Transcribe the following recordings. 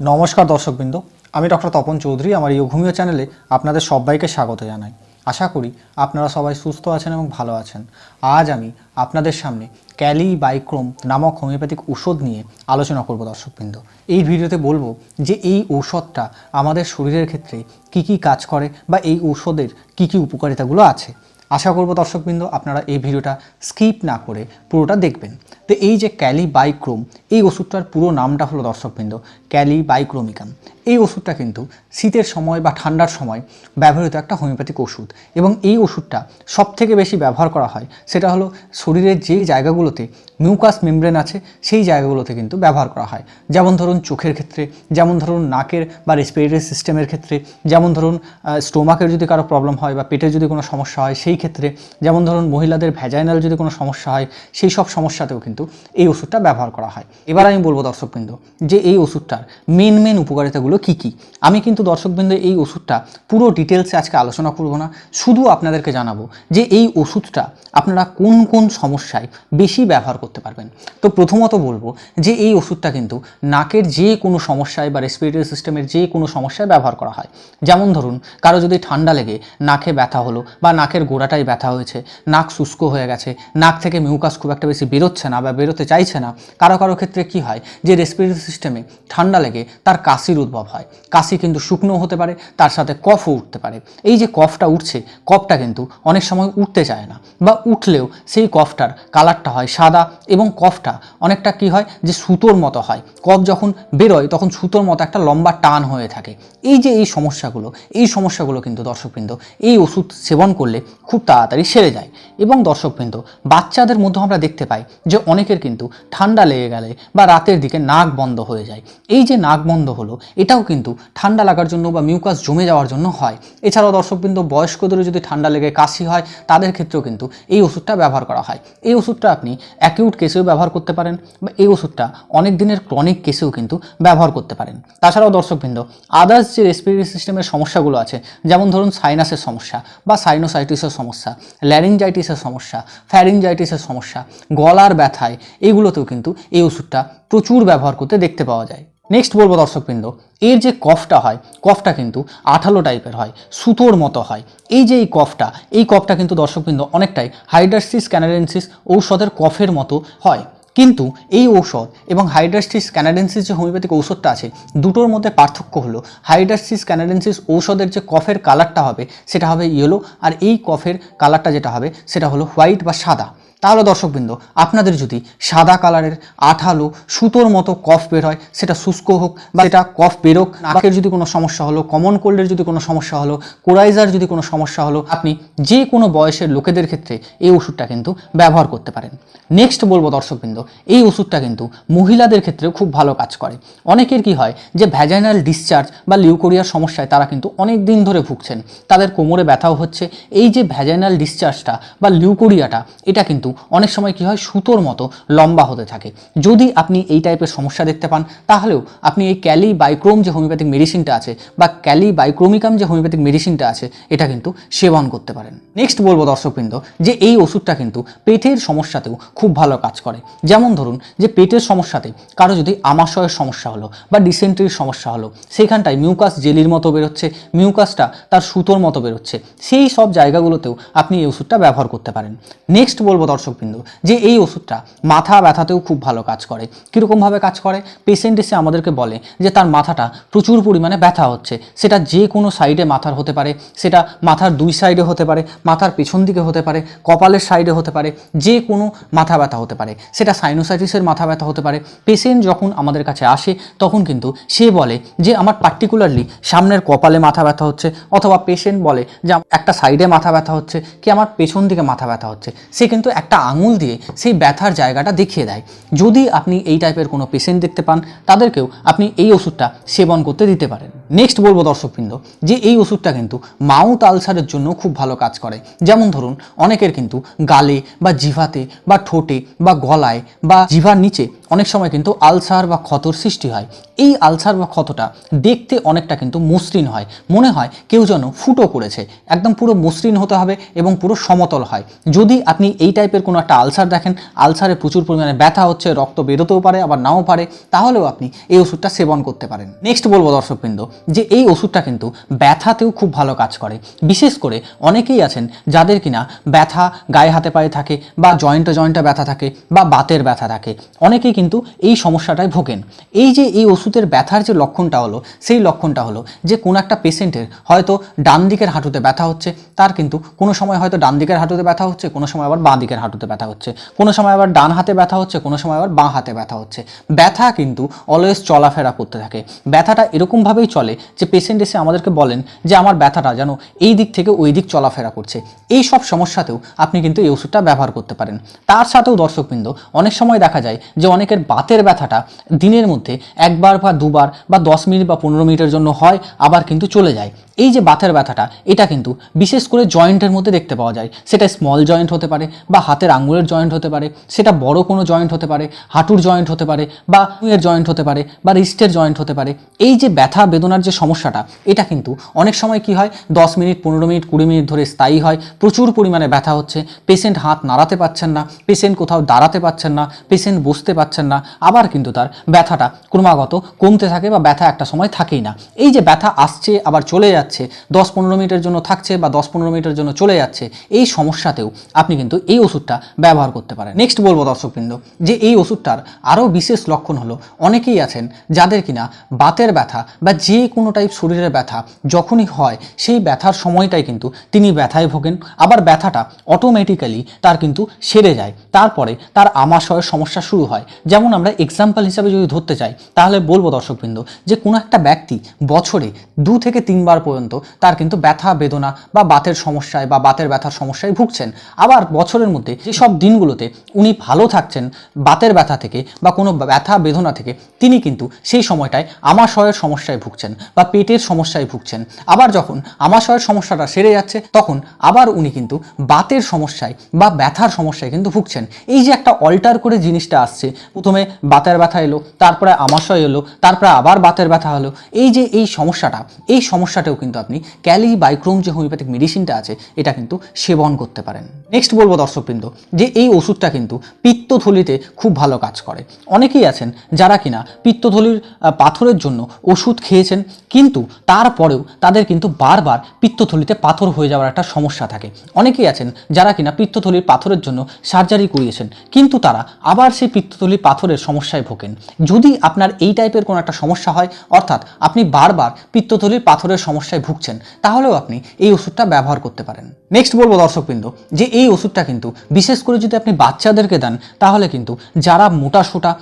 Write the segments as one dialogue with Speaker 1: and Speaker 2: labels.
Speaker 1: নমস্কার দর্শকবৃন্দ, আমি ডক্টর তপন চৌধুরী, আমার ইয়োঘুমিও চ্যানেলে আপনাদের সবাইকে স্বাগত জানাই। আশা করি আপনারা সবাই সুস্থ আছেন এবং ভালো আছেন। আজ আমি আপনাদের সামনে ক্যালি বাইক্রোম নামক হোমিওপ্যাথিক ঔষধ নিয়ে আলোচনা করব দর্শকবৃন্দ। এই ভিডিওতে বলব যে এই ঔষধটা আমাদের শরীরের ক্ষেত্রে কি কি কাজ করে বা এই ঔষধের কি কি উপকারিতাগুলো আছে। আশা করব দর্শকবৃন্দ, আপনারা এই ভিডিওটা স্কিপ না করে পুরোটা দেখবেন। তো এই যে ক্যালি বাইক্রোম এই ওষুধটার পুরো নামটা হলো দর্শকবৃন্দ ক্যালি বাইক্রোমিকাম এই ওষুধটা কিন্তু শীতের সময় বা ঠান্ডার সময় ব্যবহৃত একটা হোমিওপ্যাথিক ওষুধ এবং এই ওষুধটা সব থেকে বেশি ব্যবহার করা হয় সেটা হলো শরীরের যে জায়গাগুলোতে মিউকাস মেমব্রেন আছে সেই জায়গাগুলোতে কিন্তু ব্যবহার করা হয়। যেমন ধরুন চোখের ক্ষেত্রে, যেমন ধরুন নাকের বা রেসপিরেটরি সিস্টেমের ক্ষেত্রে, যেমন ধরুন স্টোমাকের যদি কারও প্রবলেম হয় বা পেটের যদি কোনো সমস্যা হয় সেই ক্ষেত্রে, যেমন ধরুন মহিলাদের ভ্যাজাইনাল যদি কোনো সমস্যা হয় সেই সব সমস্যাতেও কিন্তু এই ওষুধটা ব্যবহার করা হয়। এবার আমি বলব দর্শকবৃন্দ, যে এই ওষুধটার মেন মেন উপকারিতাগুলো কী কী? আমি কিন্তু দর্শকবৃন্দ এই ওষুধটা পুরো ডিটেলসে আজকে আলোচনা করব না, শুধু আপনাদেরকে জানাব যে এই ওষুধটা আপনারা কোন কোন সমস্যায় বেশি ব্যবহার করতে পারবেন। তো প্রথমত বলব যে এই ওষুধটা কিন্তু নাকের যে কোনো সমস্যায় বা রেসপিরেটরি সিস্টেমের যে কোনো সমস্যায় ব্যবহার করা হয়। যেমন ধরুন, কারও যদি ঠান্ডা লেগে নাকে ব্যথা হলো বা নাকের গোড়াটাই ব্যথা হয়েছে, নাক শুষ্ক হয়ে গেছে, নাক থেকে মিউকাস খুব একটা বেশি বেরোচ্ছে না বা বেরোতে চাইছে না, কারও কারও ক্ষেত্রে কি হয়? যে রেসপিরেটরি সিস্টেমে ঠান্ডা লেগে তার কাশির উদ্ভব হয়। কাশি কিন্তু শুকনো হতে পারে, তার সাথে কফও উঠতে পারে। এই যে কফটা উঠছে, কফটা কিন্তু অনেক সময় উঠতে চায় না বা উঠলেও সেই কফটার কালারটা হয় সাদা এবং কফটা অনেকটা কি হয় যে সুতোর মতো হয়। কফ যখন বেরোয়, তখন সুতোর মতো একটা লম্বা টান হয়ে থাকে। এই যে এই সমস্যাগুলো এই সমস্যাগুলো কিন্তু দর্শকবৃন্দ, এই ওষুধ সেবন করলে খুব তাড়াতাড়ি সেরে যায়। এবং দর্শকবৃন্দ, বাচ্চাদের মধ্যে আমরা দেখতে পাই যে অনেকের কিন্তু ঠান্ডা লেগে গেলে বা রাতের দিকে নাক বন্ধ হয়ে যায়। এই যে নাক বন্ধ হলো, এটাও কিন্তু ঠান্ডা লাগার জন্য বা মিউকাস জমে যাওয়ার জন্য হয়। এছাড়াও দর্শকবৃন্দ, বয়স্কদেরও যদি ঠান্ডা লেগে কাশি হয়, তাদের ক্ষেত্রেও কিন্তু এই ওষুধটা ব্যবহার করা হয়। এই ওষুধটা আপনি অ্যাকিউট কেসেও ব্যবহার করতে পারেন বা এই ওষুধটা অনেক দিনের ক্রনিক কেসেও কিন্তু ব্যবহার করতে পারেন। তাছাড়াও দর্শকবৃন্দ আদার্স যে রেসপিরেটরি সিস্টেমের সমস্যাগুলো আছে, যেমন ধরুন সাইনাসের সমস্যা বা সাইনোসাইটিসের সমস্যা ল্যারিনজাইটিসের সমস্যা ফ্যারিনজাইটিসের সমস্যা, গলার ব্যথায় এগুলোতেও কিন্তু এই ওষুধটা প্রচুর ব্যবহার করতে দেখতে পাওয়া যায়। নেক্সট বলব দর্শকবৃন্দ, এর যে কফটা হয়, কফটা কিন্তু আঠালো টাইপের হয়, সুতোর মতো হয়। এই যে এই কফটা এই কফটা কিন্তু দর্শকবৃন্দ অনেকটাই হাইড্রাসিস ক্যানাডেন্সিস ঔষধের কফের মতো হয়। কিন্তু এই ঔষধ এবং হাইড্রাস্টিস ক্যানাডেন্সিস যে হোমিওপ্যাথিক ঔষধটা আছে, দুটোর মধ্যে পার্থক্য হলো হাইড্রাস্টিস ক্যানাডেন্সিস ঔষধের যে কফের কালারটা হবে, সেটা হবে ইয়েলো আর এই কফের কালারটা যেটা হবে, সেটা হলো হোয়াইট বা সাদা। তাহলে দর্শকবৃন্দ, আপনাদের যদি সাদা কালারের আঠালো সুতোর মতো কফ বের হয়, সেটা শুষ্ক হোক বা সেটা কফ বেরোক নাকের যদি কোনো সমস্যা হলো কমন কোল্ডের যদি কোনো সমস্যা হলো, কোরাইজার যদি কোনো সমস্যা হলো, আপনি যে কোনো বয়সের লোকেদের ক্ষেত্রে এই ওষুধটা কিন্তু ব্যবহার করতে পারেন। নেক্সট বলব দর্শকবৃন্দ, এই ওষুধটা কিন্তু মহিলাদের ক্ষেত্রেও খুব ভালো কাজ করে। অনেকের কি হয় যে ভ্যাজাইনাল ডিসচার্জ বা লিউকোরিয়ার সমস্যায় তারা কিন্তু অনেক দিন ধরে ভুগছেন। তাদের কোমরে ব্যথাও হচ্ছে। এই যে ভ্যাজাইনাল ডিসচার্জটা বা লিউকোরিয়াটা এটা কিন্তু অনেক সময় কি হয়, সুতোর মতো লম্বা হতে থাকে। যদি আপনি এই টাইপের সমস্যা দেখতে পান, তাহলেও আপনি এই ক্যালি বাইক্রোম যে হোমিওপ্যাথিক মেডিসিনটা আছে বা ক্যালি বাইক্রোমিকাম যে হোমিওপ্যাথিক মেডিসিনটা আছে, এটা কিন্তু সেবন করতে পারেন। নেক্সট বলব দর্শকবৃন্দ, যে এই ওষুধটা কিন্তু পেটের সমস্যাতেও খুব ভালো কাজ করে। যেমন ধরুন যে পেটের সমস্যাতে কারও যদি আমাশয়ের সমস্যা হলো বা ডিসেন্ট্রির সমস্যা হলো, সেইখানটায় মিউকাস জেলির মতো বেরোচ্ছে মিউকাসটা তার সুতোর মতো বেরোচ্ছে, সেই সব জায়গাগুলোতেও আপনি এই ওষুধটা ব্যবহার করতে পারেন। নেক্সট বলব দর্শকবৃন্দ, যে এই ওষুধটা মাথা ব্যথাতেও খুব ভালো কাজ করে। কীরকমভাবে কাজ করে? পেশেন্ট এসে আমাদেরকে বলে যে, তার মাথাটা প্রচুর পরিমাণে ব্যথা হচ্ছে। সেটা যে কোনো সাইডে মাথার হতে পারে, সেটা মাথার দুই সাইডে হতে পারে, মাথার পেছন দিকে হতে পারে, কপালের সাইডে হতে পারে, যে কোনো মাথা ব্যথা হতে পারে। সেটা সাইনোসাইটিসের মাথা ব্যথা হতে পারে। পেশেন্ট যখন আমাদের কাছে আসে, তখন কিন্তু সে বলে যে, আমার পার্টিকুলারলি সামনের কপালে মাথা ব্যথা হচ্ছে। অথবা পেশেন্ট বলে যে, একটা সাইডে মাথা ব্যথা হচ্ছে, কি আমার পেছন দিকে মাথা ব্যথা হচ্ছে? সে কিন্তু একটা আঙুল দিয়ে সেই ব্যথার জায়গাটা দেখিয়ে দেয়। যদি আপনি এই টাইপের কোনো পেশেন্ট দেখতে পান, তাদেরকেও আপনি এই ওষুধটা সেবন করতে দিতে পারেন। নেক্সট বলব দর্শকবৃন্দ, যে এই ওষুধটা কিন্তু মাউথ আলসারের জন্য খুব ভালো কাজ করে। যেমন ধরুন, অনেকের কিন্তু গালে বা জিভাতে বা ঠোঁটে বা গলায় বা জিভার নিচে অনেক সময় কিন্তু আলসার বা ক্ষতর সৃষ্টি হয়। এই আলসার বা ক্ষতটা দেখতে অনেকটা কিন্তু মসৃণ হয়। মনে হয় কেউ যেন ফুটো করেছে। একদম পুরো মসৃণ হতে হবে এবং পুরো সমতল হয়। যদি আপনি এই টাইপের কোনো একটা আলসার দেখেন। আলসারে প্রচুর পরিমাণে ব্যথা হচ্ছে, রক্ত বেরোতেও পারে, আবার নাও পারে। তাহলেও আপনি এই ওষুধটা সেবন করতে পারেন। নেক্সট বলব দর্শকবৃন্দ, যে এই ওষুধটা কিন্তু ব্যথাতেও খুব ভালো কাজ করে। বিশেষ করে অনেকেই আছেন যাদের কিনা ব্যথা গায়ে হাতে পায়ে থাকে বা জয়েন্টে জয়েন্টে ব্যথা থাকে বা বাতের ব্যথা থাকে। অনেকেই কিন্তু এই সমস্যাটায় ভোগেন। এই যে এই ওষুধের ব্যথার যে লক্ষণটা হলো, সেই লক্ষণটা হলো যে কোনো একটা পেশেন্টের হয়তো ডান দিকের হাঁটুতে ব্যথা হচ্ছে, তার কিন্তু কোনো সময় হয়তো ডান দিকের হাঁটুতে ব্যথা হচ্ছে, কোনো সময় আবার বাঁ দিকের হাঁটুতে ব্যথা হচ্ছে। কোনো সময় আবার ডান হাতে ব্যথা হচ্ছে, কোনো সময় আবার বাঁ হাতে ব্যথা হচ্ছে। ব্যথা কিন্তু অলওয়েজ চলাফেরা করতে থাকে। ব্যথাটা এরকমভাবেই চলে যে পেশেন্ট এসে আমাদেরকে বলেন যে, আমার ব্যথাটা যেন এই দিক থেকে ওই দিক চলাফেরা করছে। এই সব সমস্যাতেও আপনি কিন্তু এই ওষুধটা ব্যবহার করতে পারেন। তার সাথেও দর্শকবৃন্দ, অনেক সময় দেখা যায় যে অনেকের বাতের ব্যথাটা দিনের মধ্যে একবার বা দুবার বা দশ মিনিট বা পনেরো মিনিটের জন্য হয়, আবার কিন্তু চলে যায়। এই যে বাতের ব্যথাটা, এটা কিন্তু বিশেষ করে জয়েন্টের মধ্যে দেখতে পাওয়া যায়। সেটা স্মল জয়েন্ট হতে পারে বা হাতের আঙুলের জয়েন্ট হতে পারে, সেটা বড় কোনো জয়েন্ট হতে পারে, হাঁটুর জয়েন্ট হতে পারে বা এর জয়েন্ট হতে পারে বা রিস্টের জয়েন্ট হতে পারে। এই যে ব্যথা বেদনার যে সমস্যাটা, এটা কিন্তু অনেক সময় কি হয়, দশ মিনিট, পনেরো মিনিট, কুড়ি মিনিট ধরে স্থায়ী হয়, প্রচুর পরিমাণে ব্যথা হচ্ছে পেশেন্ট হাত নাড়াতে পারছেন না পেশেন্ট কোথাও দাঁড়াতে পারছেন না পেশেন্ট বসতে পারছেন না, আবার কিন্তু তার ব্যথাটা ক্রমাগত কমতে থাকে বা ব্যথা একটা সময় থাকেই না। এই যে ব্যথা আসছে, আবার চলে যাচ্ছে দশ পনেরো মিনিটের জন্য থাকছে বা দশ পনেরো মিনিটের জন্য চলে যাচ্ছে, এই সমস্যাতেও আপনি কিন্তু এই ওষুধটা ব্যবহার করতে পারেন। নেক্সট বলব দর্শকবৃন্দ, যে এই ওষুধটার আরও বিশেষ লক্ষণ হলো, অনেকেই আছেন যাদের কিনা বাতের ব্যথা বা যে কোনো টাইপ শরীরের ব্যথা যখনই হয়, সেই ব্যথার সময়টাই কিন্তু তিনি ব্যথায় ভোগেন। আবার ব্যথাটা অটোমেটিক্যালি তার কিন্তু সেরে যায়। তারপরে তার আমাশয়ের সমস্যা শুরু হয়। যেমন আমরা এক্সাম্পল হিসাবে যদি ধরতে চাই, তাহলে বলব দর্শকবৃন্দ, যে কোনো একটা ব্যক্তি বছরে দু থেকে তিনবার পর্যন্ত তার কিন্তু ব্যথা, বেদনা বা বাতের সমস্যায় বা বাতের ব্যথার সমস্যায় ভুগছেন। আবার বছরের মধ্যে যেসব দিনগুলোতে উনি ভালো থাকছেন, বাতের ব্যথা থেকে বা কোনো ব্যথা, বেদনা থেকে, তিনি কিন্তু সেই সময়টায় আমাশয়ের সমস্যায় ভুগছেন বা পেটের সমস্যায় ভুগছেন। আবার যখন আমাশয়ের সমস্যাটা সেরে যাচ্ছে, তখন আবার উনি কিন্তু বাতের সমস্যায় বা ব্যথার সমস্যায় কিন্তু ভুগছেন। এই যে একটা অল্টার করে জিনিসটা আসছে, প্রথমে বাতের ব্যথা এলো, তারপরে আমাশয় এলো, তারপরে আবার বাতের ব্যথা হলো, এই যে এই সমস্যাটা, এই সমস্যাটাও কিন্তু আপনি ক্যালি বাইক্রোম যে হোমিওপ্যাথিক মেডিসিনটা আছে, এটা কিন্তু সেবন করতে পারেন। নেক্সট বলব দর্শকবৃন্দ, যে এই ওষুধটা কিন্তু পিত্তথলিতে খুব ভালো কাজ করে। অনেকেই আছেন যারা কিনা পিত্তথলির পাথরের জন্য ওষুধ খেয়েছেন, কিন্তু তারপরেও তাদের কিন্তু বারবার পিত্তথলিতে পাথর হয়ে যাওয়ার একটা সমস্যা থাকে। অনেকেই আছেন যারা কিনা পিত্তথলির পাথরের জন্য সার্জারি করিয়েছেন, কিন্তু তারা আবার সেই পিত্তথলির পাথরের সমস্যায় ভোগেন। যদি আপনার এই টাইপের কোনো একটা সমস্যা হয়, অর্থাৎ আপনি বারবার পিত্তথলির পাথরের সমস্যায় ভুগছেন, তাহলেও আপনি এই ওষুধটা ব্যবহার করতে পারেন। নেক্সট বলব দর্শকবৃন্দ, যে এই ওষুধটা কিন্তু, বিশেষ করে যদি আপনি বাচ্চাদেরকে দেন, তাহলে কিন্তু যারা মোটা সোটা,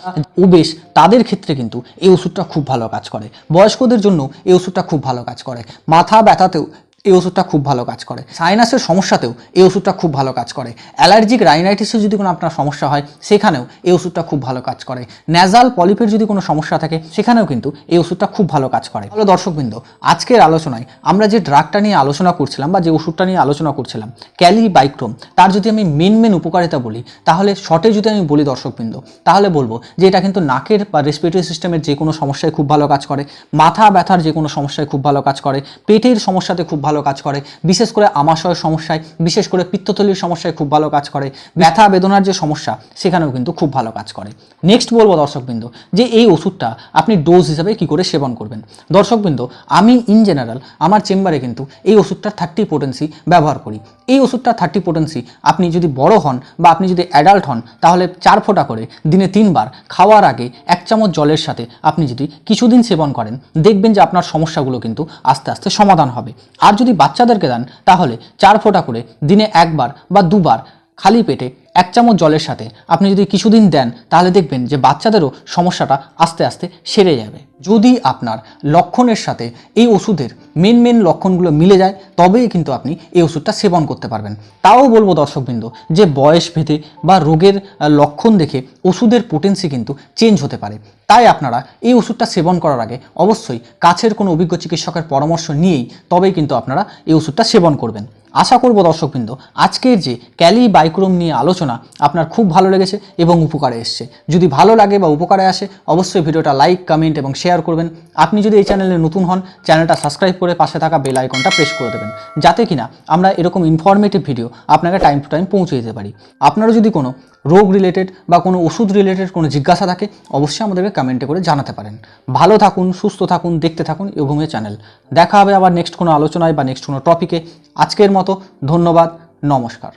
Speaker 1: ওবেশ, তাদের ক্ষেত্রে কিন্তু এই ওষুধটা খুব ভালো কাজ করে। বয়স্কদের জন্য এই ওষুধটা খুব ভালো কাজ করে। মাথা ব্যথাতেও এই ওষুধটা খুব ভালো কাজ করে। সাইনাসের সমস্যাতেও এই ওষুধটা খুব ভালো কাজ করে। অ্যালার্জিক রাইনাইটিসের যদি কোনো আপনার সমস্যা হয়, সেখানেও এই ওষুধটা খুব ভালো কাজ করে। ন্যাজাল পলিপের যদি কোনো সমস্যা থাকে, সেখানেও কিন্তু এই ওষুধটা খুব ভালো কাজ করে। হলো দর্শকবৃন্দ, আজকের আলোচনায় আমরা যে ড্রাগটা নিয়ে আলোচনা করছিলাম বা যে ওষুধটা নিয়ে আলোচনা করছিলাম ক্যালি বাইক্রোম তার যদি আমি মেন মেন উপকারিতা বলি, তাহলে শর্টে যদি আমি বলি দর্শকবৃন্দ, তাহলে বলব যে এটা কিন্তু নাকের বা রেসপিরেটরি সিস্টেমের যে কোনো সমস্যায় খুব ভালো কাজ করে, মাথা ব্যথার যে কোনো সমস্যায় খুব ভালো কাজ করে, পেটের সমস্যাতে খুব ভালো কাজ করে। বিশেষ করে আমাশয়ের সমস্যায়, বিশেষ করে পিত্তথলির সমস্যায় খুব ভালো কাজ করে। ব্যথা, বেদনার যে সমস্যা, সেখানেও কিন্তু খুব ভালো কাজ করে। নেক্সট বলব দর্শকবৃন্দ, যে এই ওষুধটা আপনি ডোজ হিসাবে কি করে সেবন করবেন। দর্শকবৃন্দ, আমি ইন জেনারেল আমার চেম্বারে কিন্তু এই ওষুধটার থার্টি পোটেন্সি ব্যবহার করি। এই ওষুধটা থার্টি পোটেন্সি আপনি যদি বড় হন বা আপনি যদি অ্যাডাল্ট হন, তাহলে চার ফোঁটা করে দিনে তিনবার খাওয়ার আগে এক চামচ জলের সাথে আপনি যদি কিছুদিন সেবন করেন, দেখবেন যে আপনার সমস্যাগুলো কিন্তু আস্তে আস্তে সমাধান হবে। আর যদি বাচ্চাদেরকে দেন তাহলে চার ফোঁটা করে দিনে একবার বা দুবার খালি পেটে এক চামচ জলের সাথে আপনি যদি কিছুদিন দেন, তাহলে দেখবেন যে বাচ্চাদেরও সমস্যাটা আস্তে আস্তে সেরে যাবে। যদি আপনার লক্ষণের সাথে এই ওষুধের মেন মেন লক্ষণগুলো মিলে যায়, তবেই কিন্তু আপনি এই ওষুধটা সেবন করতে পারবেন। তাও বলব দর্শকবৃন্দ যে বয়স ভেদে বা রোগের লক্ষণ দেখে ওষুধের পোটেন্সি কিন্তু চেঞ্জ হতে পারে। তাই আপনারা এই ওষুধটা সেবন করার আগে অবশ্যই কাছের কোনো অভিজ্ঞ চিকিৎসকের পরামর্শ নিয়েই তবেই কিন্তু আপনারা এই ওষুধটা সেবন করবেন। আশা করব দর্শকবৃন্দ, আজকের যে ক্যালি বাইক্রোম নিয়ে আলোচনা আপনার খুব ভালো লেগেছে এবং উপকারে এসছে। যদি ভালো লাগে বা উপকারে আসে, অবশ্যই ভিডিওটা লাইক, কমেন্ট এবং শেয়ার করবেন। আপনি যদি এই চ্যানেলে নতুন হন, চ্যানেলটা সাবস্ক্রাইব করে পাশে থাকা বেল আইকনটা প্রেস করে দেবেন, যাতে কিনা আমরা এরকম ইনফরমেটিভ ভিডিও আপনাকে টাইম টু টাইম পৌঁছে দিতে পারি। আপনারা যদি কোনো রোগ রিলেটেড বা কোনো ওষুধ রিলেটেড কোনো জিজ্ঞাসা থাকে, অবশ্যই আমাদেরকে কমেন্টে করে জানাতে পারেন। ভালো থাকুন, সুস্থ থাকুন, দেখতে থাকুন ইউভূমি চ্যানেল দেখা হবে আবার নেক্সট কোনো আলোচনায় বা নেক্সট কোনো টপিকে আজকের মতো ধন্যবাদ নমস্কার।